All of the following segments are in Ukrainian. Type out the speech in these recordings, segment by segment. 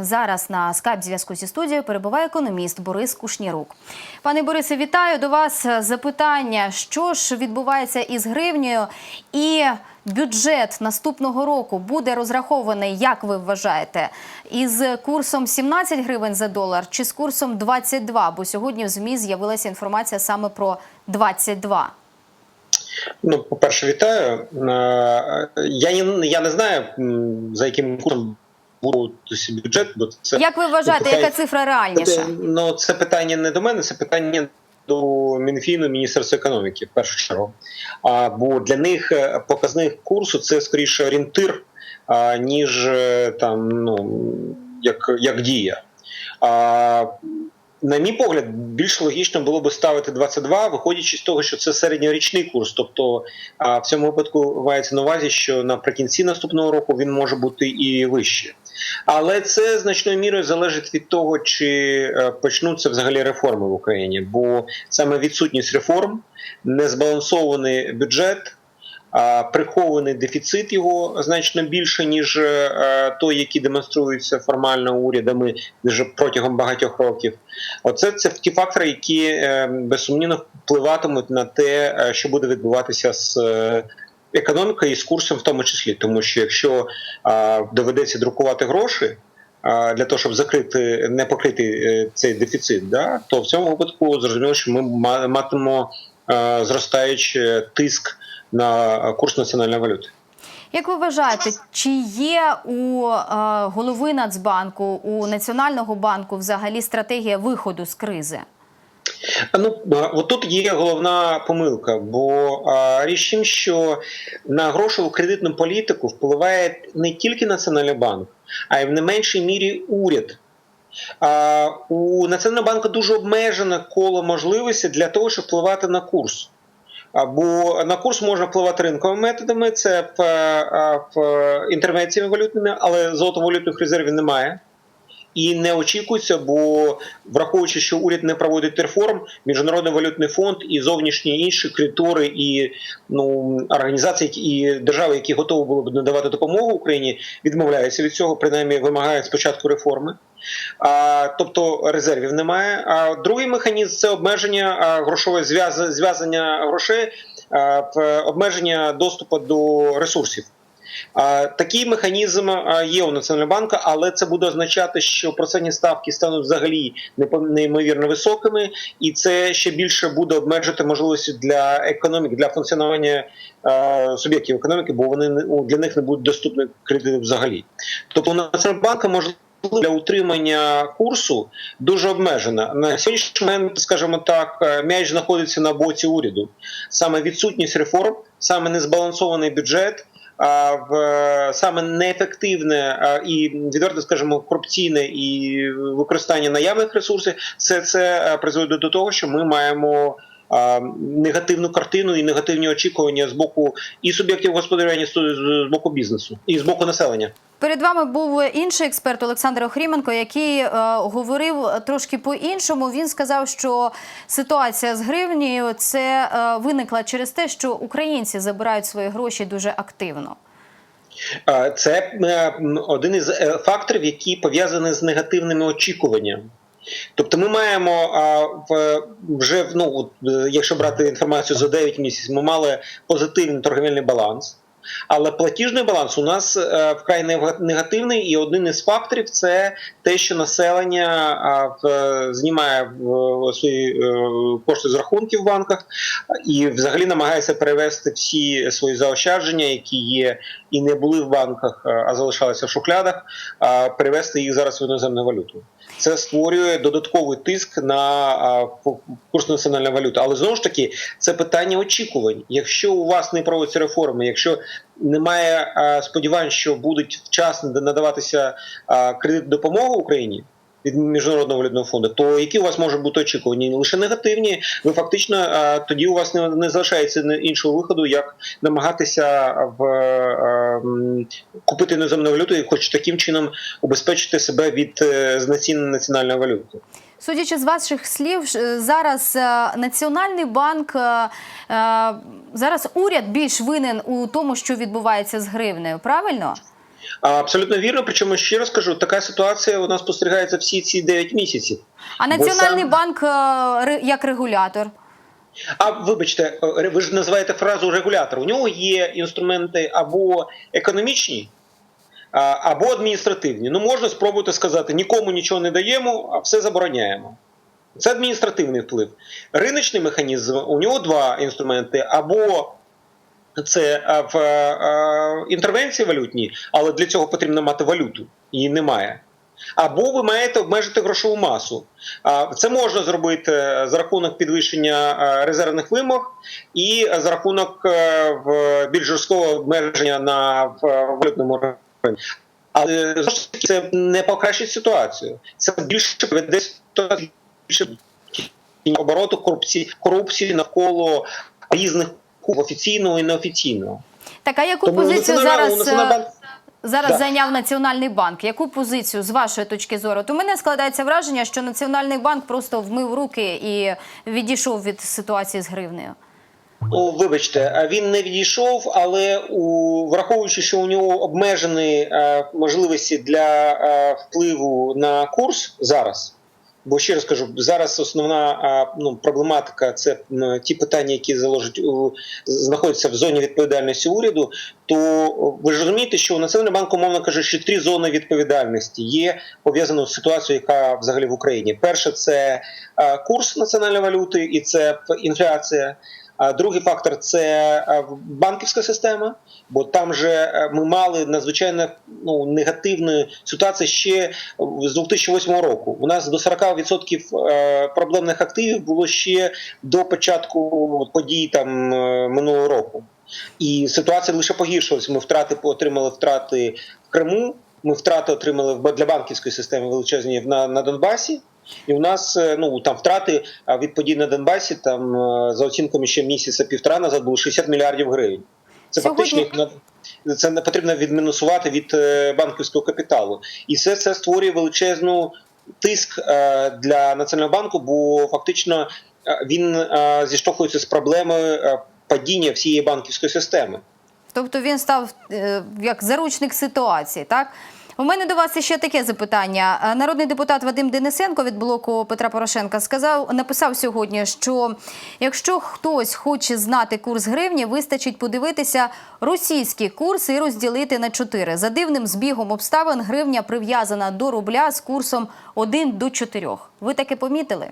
Зараз на скайп зв'язку зі студією перебуває економіст Борис Кушнірук. Пане Борисе, вітаю до вас запитання, що ж відбувається із гривнею, і бюджет наступного року буде розрахований, як ви вважаєте, із курсом 17 гривень за долар чи з курсом 22? Бо сьогодні в ЗМІ з'явилася інформація саме про 22. Ну, по-перше, вітаю. Е, Я не, я не знаю, за яким курсом буде бюджет, бо це Як ви вважаєте, питання- яка цифра реальніша? Ну, це питання не до мене, це питання до Мінфіну, Міністерства економіки, в першу чергу. А, бо для них е, показник курсу це скоріше орієнтир, а, ніж е, там, ну, як, як дія. А, на мій погляд, більш логічно було би ставити 22, виходячи з того, що це середньорічний курс. Тобто а, в цьому випадку мається на увазі, що наприкінці наступного року він може бути і вищий. Але це значною мірою залежить від того, чи е, почнуться взагалі реформи в Україні, бо саме відсутність реформ, незбалансований бюджет. Прихований дефіцит його значно більше ніж е, той, який демонструється формально урядами вже протягом багатьох років. Оце це ті фактори, які е, безсумнівно впливатимуть на те, е, що буде відбуватися з е, економікою і з курсом, в тому числі, тому що якщо доведеться друкувати гроші для того, щоб закрити не покрити е, цей дефіцит, да, то в цьому випадку зрозуміло, що ми ма- матимемо е, зростаючий тиск на курс національної валюти. Як ви вважаєте, чи є у е, голови Нацбанку, у Національного банку взагалі стратегія виходу з кризи? Ну от тут є головна помилка, бо річ тим, що на грошову кредитну політику впливає не тільки Національний банк, а й в не меншій мірі уряд. У Національного банку дуже обмежене коло можливостей для того, щоб впливати на курс. Або на курс можна впливати ринковими методами, це в, в інтервенціями валютними, але золотовалютних резервів немає. І не очікується, бо враховуючи, що уряд не проводить реформ, міжнародний валютний фонд і зовнішні інші кредитори і ну організації і держави, які готові були б надавати допомогу Україні, відмовляються від цього, принаймні вимагають спочатку реформи. А, тобто резервів немає. А другий механізм це обмеження а, грошове зв'яз- зв'язання грошей, а, обмеження доступу до ресурсів. Такий механізм є у Національного банку, але це буде означати, що процентні ставки стануть взагалі неймовірно високими, і це ще більше буде обмежити можливості для економіки, для функціонування суб'єктів економіки, бо вони для них не будуть доступні кредити взагалі. Тобто у Національного банку можливо для утримання курсу дуже обмежена. На сьогоднішній момент, скажімо так, е, м'яч знаходиться на боці уряду. Саме відсутність реформ, саме незбалансований бюджет. В саме неефективне і відверто скажімо, корупційне і використання наявних ресурсів, все це е, призводить до того, що ми маємо негативну картину і негативні очікування з боку і суб'єктів господарювання, з боку бізнесу, і з боку населення. Перед вами був інший експерт Олександр Охріменко, який е, говорив трошки по-іншому. Він сказав, що ситуація з гривнею це е, виникла через те, що українці забирають свої гроші дуже активно. Це е, один із е, факторів, які пов'язані з негативними очікуваннями. Тобто ми маємо вже, ну, е, якщо брати інформацію за 9 місяців, ми мали позитивний торговельний баланс. Але платіжний баланс у нас е, вкрай нега- негативний, і один із факторів це те, що населення знімає в, свої е, кошти з рахунків в банках і взагалі намагається перевести всі свої заощадження, які є і не були в банках, а- залишалися в шухлядах, перевести їх зараз в іноземну валюту. Це створює додатковий тиск на курс національної валюти. Але знову ж таки, це питання очікувань. Якщо у вас не проводяться реформи, якщо немає сподівань, що будуть вчасно надаватися кредит допомоги Україні. Від міжнародного валютного фонду, то які у вас можуть бути очікування? Лише негативні. Ви фактично тоді у вас не, не залишається іншого виходу, як намагатися в м, купити іноземну валюту і хоч таким чином убезпечити себе від е, знецінення національної валюти. Судячи з ваших слів, зараз е, Національний банк е, е, зараз уряд більш винен у тому, що відбувається з гривнею. Правильно? Абсолютно вірно. Причому ще раз кажу, така ситуація у нас спостерігається всі ці 9 місяців. А Національний сам- банк е, як регулятор? А вибачте, е, ви ж називаєте фразу регулятор. У нього є інструменти або економічні, або адміністративні. Ну можна спробувати сказати, нікому нічого не даємо, а все забороняємо. Це адміністративний вплив. Риночний механізм у нього два інструменти: або це в інтервенції валютні, але для цього потрібно мати валюту, її немає. Або ви маєте обмежити грошову масу. Це можна зробити за рахунок підвищення резервних вимог і за рахунок е, більш жорсткого обмеження на валютному ринку. Але це не покращить ситуацію. Це більше приведе до більше обороту корупції, корупції навколо різних куб офіційного і неофіційного. Так, а яку Тому позицію зараз, е, зараз Да. зайняв Національний банк? Яку позицію з вашої точки зору? То мене складається враження, що Національний банк просто вмив руки і відійшов від ситуації з гривнею. О, вибачте, він не відійшов, але у враховуючи, що у нього обмежені е, можливості для е, впливу на курс зараз. Бо ще раз кажу, зараз основна е, ну, проблематика це ті питання, які заложать у знаходяться в зоні відповідальності уряду. То ви ж розумієте, що у Національного банку, мовно кажучи, три зони відповідальності є пов'язано з ситуацією, яка взагалі в Україні. Перше це е, курс національної валюти, і це інфляція. Другий фактор це е, банківська система, бо там же е, ми мали надзвичайно ну, негативну ситуацію ще з 2008 року. У нас до 40% е, проблемних активів було ще до початку подій там минулого року. І ситуація лише погіршилась. Ми втрати отримали втрати в Криму. Ми втрати отримали для банківської системи величезні на, на Донбасі. І у нас е, ну там втрати від подій на Донбасі, там е, за оцінками ще місяця півтора назад було 60 мільярдів гривень. Це Сьогодні- фактично це не потрібно відмінусувати від е, банківського капіталу, і все це створює величезну тиск для національного банку, бо фактично він зіштовхується з проблемою падіння всієї банківської системи. Тобто він став як заручник ситуації, так? У мене до вас ще таке запитання. Е, Народний депутат Вадим Денисенко від блоку Петра Порошенка сказав, написав сьогодні, що якщо хтось хоче знати курс гривні, вистачить подивитися російський курс і розділити на чотири. За дивним збігом обставин гривня прив'язана до рубля з курсом 1 до 4. Ви таке помітили?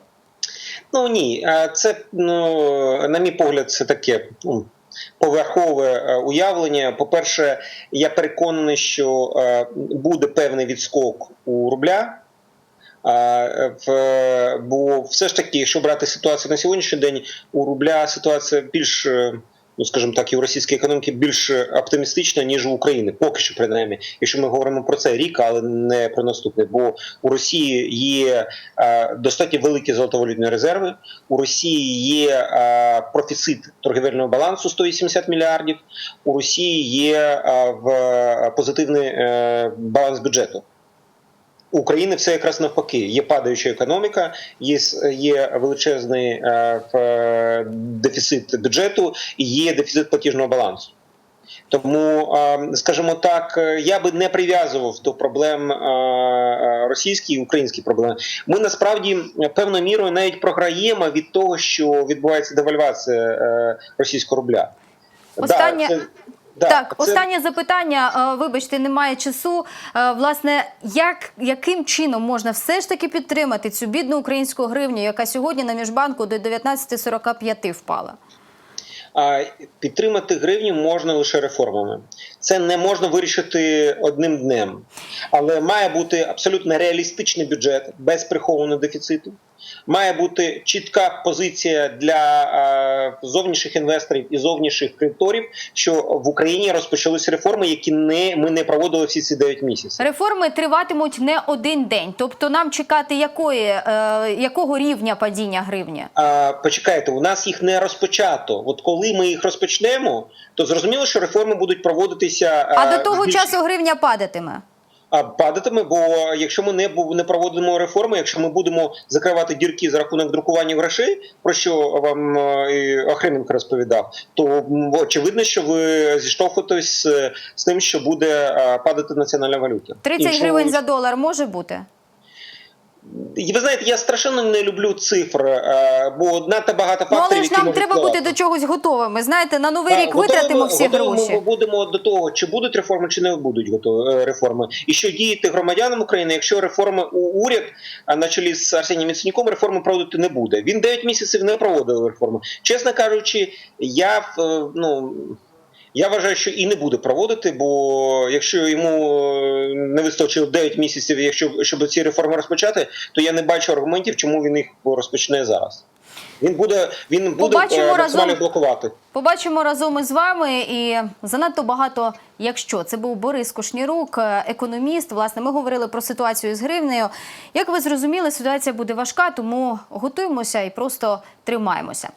Ну ні, е, це ну на мій погляд, це таке ну, поверхове е, уявлення. По-перше, я переконаний, що е, буде певний відскок у рубля. е, бо все ж таки, якщо брати ситуацію на сьогоднішній день, у рубля ситуація більш, ну скажімо так, і російській економіці більш оптимістична, ніж у України, поки що принаймні, якщо ми говоримо про це рік, але не про наступний. Бо у Росії є е, достатньо великі золотовалютні резерви. У Росії є е, профіцит торгівельного балансу 180 мільярдів. У Росії є е, в позитивний баланс бюджету. У України все якраз навпаки. Є падаюча економіка, є, є величезний е, е, дефіцит бюджету і є дефіцит платіжного балансу. Тому, е, скажімо так, е, я би не прив'язував до проблем російські і українські проблеми. Ми насправді певною мірою навіть програємо від того, що відбувається девальвація російського рубля. Останнє- це- да, так, це- останнє запитання. Е, Вибачте, немає часу. Е, Власне, як яким чином можна все ж таки підтримати цю бідну українську гривню, яка сьогодні на міжбанку до 19,45 впала? А підтримати гривню можна лише реформами. Це не можна вирішити одним днем, але має бути абсолютно реалістичний бюджет без прихованого дефіциту. Має бути чітка позиція для е, зовнішніх інвесторів і зовнішніх кредиторів, що в Україні розпочалися реформи, які не ми не проводили всі ці 9 місяців. Реформи триватимуть не один день. Тобто, нам чекати якої, е, якого рівня падіння гривні? А, почекайте, у нас їх не розпочато. От коли ми їх розпочнемо, то зрозуміло, що реформи будуть проводитися. А е, до того більш- часу гривня падатиме. А, падатиме. Бо якщо ми не не проводимо реформи, якщо ми будемо закривати дірки за рахунок друкування грошей, про що вам е, Охрименко розповідав, то очевидно, що ви зіштовхуєтесь з, з тим, що буде е, падати національна валюта. 30 гривень за долар може бути? Ви знаєте, я страшенно не люблю цифр, е, бо надто багато Ну, факторів, але ж нам треба бути до чогось готовими. Знаєте, на новий Так, рік готовимо- витратимо всі готовимо гроші. Ми будемо до того, чи будуть реформи, чи не будуть готові е, реформи, і що діяти громадянам України, якщо реформи у уряд на чолі з Арсенієм Яценюком реформи проводити не буде. Він 9 місяців не проводив реформи. Чесно кажучи, я е, ну. Я вважаю, що і не буде проводити, бо якщо йому е, не вистачило 9 місяців, якщо щоб ці реформи розпочати, то я не бачу аргументів, чому він їх розпочне зараз. Він буде він буде Побачимо е, разом. блокувати. Побачимо разом із вами і занадто багато. Якщо це був Борис Кушнірук, е, економіст. Власне, ми говорили про ситуацію з гривнею. Як ви зрозуміли, ситуація буде важка, тому готуємося і просто тримаємося.